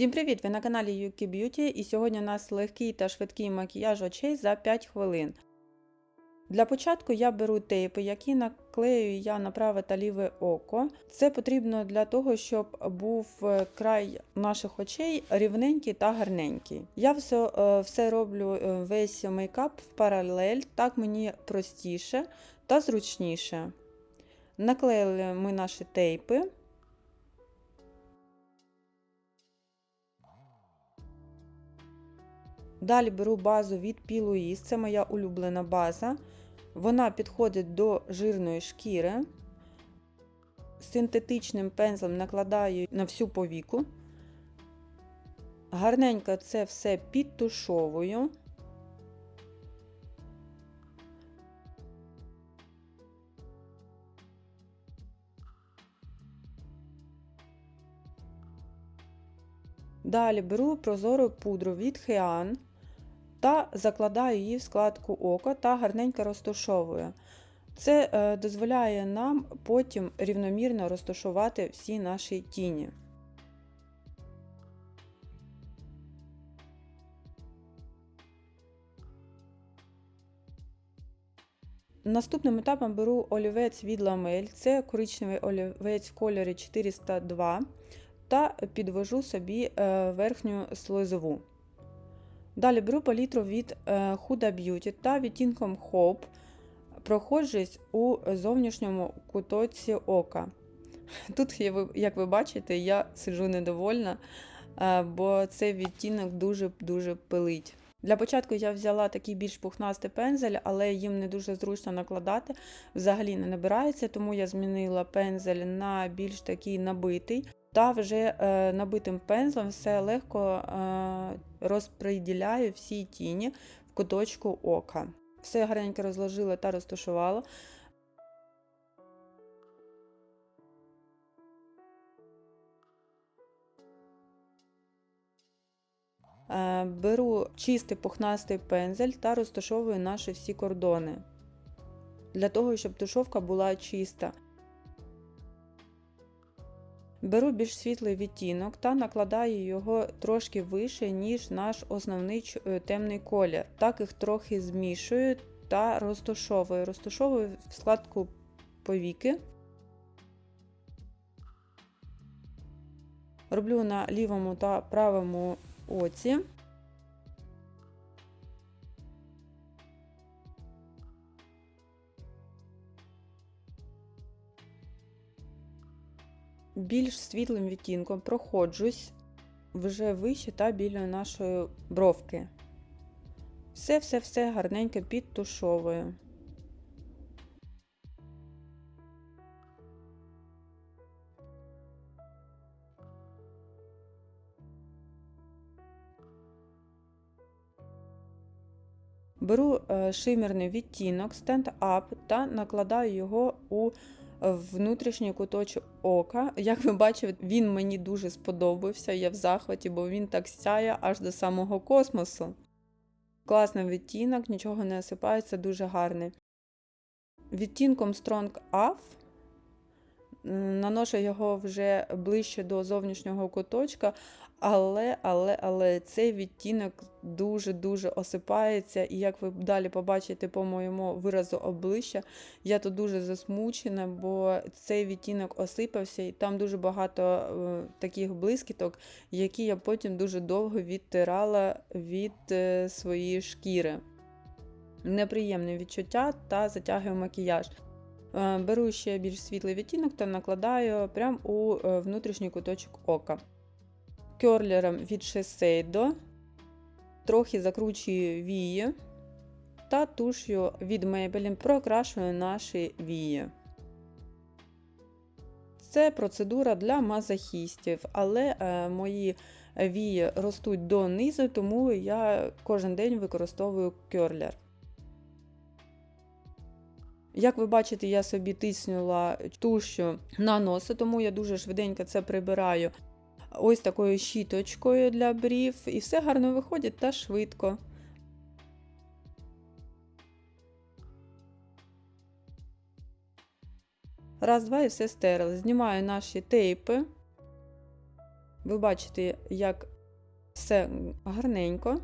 Всім привіт! Ви на каналі Yuki Beauty і сьогодні у нас легкий та швидкий макіяж очей за 5 хвилин. Для початку я беру тейпи, які наклею я на праве та ліве око. Це потрібно для того, щоб був е, край наших очей рівненький та гарненький. Я все, все роблю е, весь мейкап в паралель, так мені простіше та зручніше. Наклеїли ми наші тейпи. Далі беру базу від P. це моя улюблена база. Вона підходить до жирної шкіри. Синтетичним пензлем накладаю на всю повіку. Гарненько це все підтушовую. Далі беру прозору пудру від Хеан та закладаю її в складку ока та гарненько розташовую. Це е, дозволяє нам потім рівномірно розташувати всі наші тіні. Наступним етапом беру олівець від ламель, це коричневий олівець в кольорі 402 та підвожу собі е, верхню слизову. Далі беру палітру від е, Huda Beauty та відтінком Hope проходжусь у зовнішньому кутоці ока. Тут, як ви бачите, я сиджу недовольна, е, бо цей відтінок дуже-дуже пилить. Для початку я взяла такий більш пухнастий пензель, але їм не дуже зручно накладати, взагалі не набирається, тому я змінила пензель на більш такий набитий. Та вже е, набитим пензлем все легко е, розподіляю всі тіні в куточку ока. Все гарненько розложила та розташувала. Е, беру чистий пухнастий пензель та розташовую наші всі кордони, для того, щоб тушовка була чиста. Беру більш світлий відтінок та накладаю його трошки вище, ніж наш основний е, темний колір. Так їх трохи змішую та розташовую. Розташовую в складку повіки. Роблю на лівому та правому оці. Більш світлим відтінком проходжусь вже вище та біля нашої бровки. Все-все-все гарненько підтушовую. Беру е, шимерний відтінок Stand Up та накладаю його у внутрішній куточок ока. Як ви бачите, він мені дуже сподобався. Я в захваті, бо він так сяє аж до самого космосу. Класний відтінок, нічого не осипається, дуже гарний. Відтінком Strong Up наношу його вже ближче до зовнішнього куточка, але але, але цей відтінок дуже-дуже осипається, і як ви далі побачите по моєму виразу обличчя, я тут дуже засмучена, бо цей відтінок осипався, і там дуже багато е, таких блискіток, які я потім дуже довго відтирала від е, своєї шкіри. Неприємне відчуття та затягую макіяж. Е, беру ще більш світлий відтінок та накладаю прямо у е, внутрішній куточок ока. Кьорлером від Shiseido трохи закручую вії та туш'ю від Maybelline прокрашую наші вії. Це процедура для мазохістів, але е, мої вії ростуть донизу, тому я кожен день використовую кьорлер. Як ви бачите, я собі тиснула тушу на носи, тому я дуже швиденько це прибираю ось такою щіточкою для брів, і все гарно виходить та швидко. Раз, два і все стерли. Знімаю наші тейпи. Ви бачите, як все гарненько.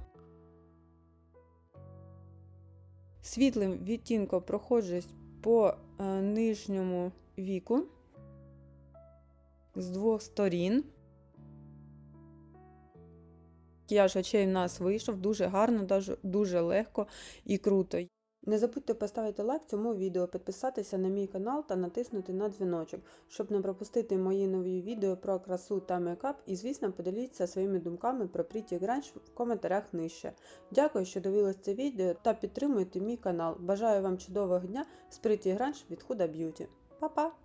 Світлим відтінком проходжусь по е, нижньому віку з двох сторін. Макіяж очей в нас вийшов дуже гарно, дуже легко і круто. Не забудьте поставити лайк цьому відео, підписатися на мій канал та натиснути на дзвіночок, щоб не пропустити мої нові відео про красу та мейкап. І, звісно, поділіться своїми думками про Pretty Grunge в коментарях нижче. Дякую, що дивились це відео та підтримуєте мій канал. Бажаю вам чудового дня з Pretty Grunge від Huda Beauty. Па-па!